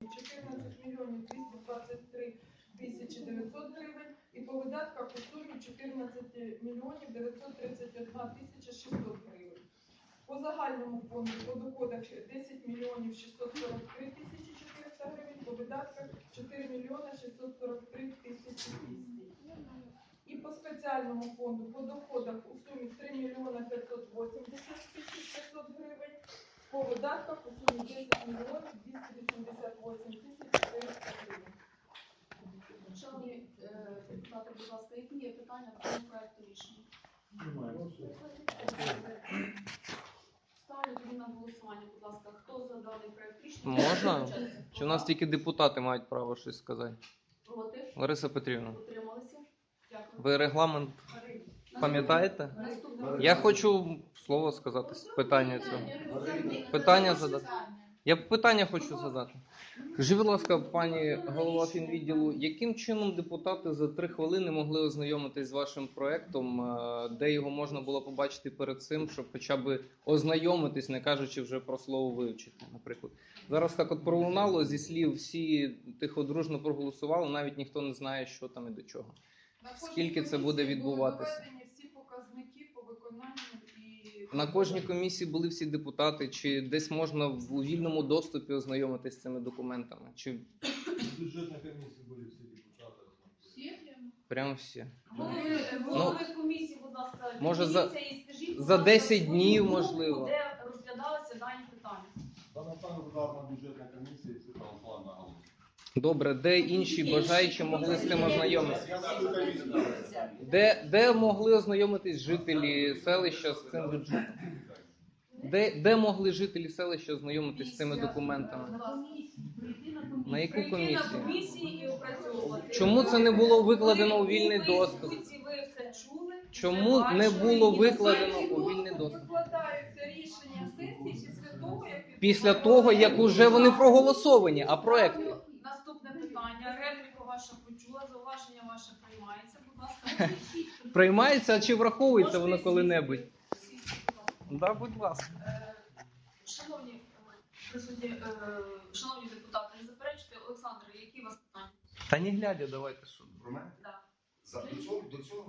14 мільйонів 223 тисячі 900 гривень і по видатках у сумі 14 мільйонів 931 тисяча 600 гривень. По загальному фонду по доходах 10 мільйонів 643 тисячі 400 гривень, по видатках 4 мільйони 643 тисячі 200. І по спеціальному фонду по доходах у сумі 3 мільйони 580 тисяч 500 гривень, по видатках у сумі 10 мільйонів 288 тисяч 400 гривень. Шановні е, депутати, будь ласка, які є питання до цього проекту рішення? Ставлю тоді на голосування, будь ласка, хто за даний проект рішення? Можна? Чи у нас тільки депутати мають право щось сказати? проти? Лариса Петрівна, Утрималися? Дякую. ви регламент пам'ятаєте? Наступне. Я хочу слово сказати з питання цього. Питання задати. Я питання хочу задати. Скажіть, будь ласка, пані голова фінвідділу, яким чином депутати за три хвилини могли ознайомитись з вашим проектом, е, де його можна було побачити перед цим, щоб хоча б ознайомитись, не кажучи вже про слово вивчити, наприклад. Зараз так от пролунало зі слів, всі тихо дружно проголосували, навіть ніхто не знає, що там і до чого. Скільки це буде відбуватися? всі показники На кожній комісії були всі депутати, чи десь можна в вільному доступі ознайомитись з цими документами, чи Бюджетной комиссии были все депутаты. прямо всі. Голови, голови комісії, будь ласка, Ну, може, за- підніміться і скажіть, будь за ласка, 10 свою днів, думку, можливо. Де розглядалися дані питання? Там ударна бюджетная комиссия, и Света Руслана голосует. Добре, де інші бажаючі могли з цим ознайомитися? Де, де могли ознайомитись жителі селища з цим бюджетом? Де, де могли жителі селища ознайомитись з цими документами? На яку комісію? Чому це не було викладено у вільний доступ? Чому не було викладено у вільний доступ? Після того, як уже вони проголосовані, а проекти? Ваша почула, зауваження ваше приймається. Будь ласка, Приймається а чи враховується воно коли-небудь? сісти, будь ласка. Да, будь ласка. Е, Шановні е, присутні, е, шановні депутати, не заперечуйте, Олександр, які у вас питання? Та не глядя, давайте що. Про мене? Да. За- До цього, до цього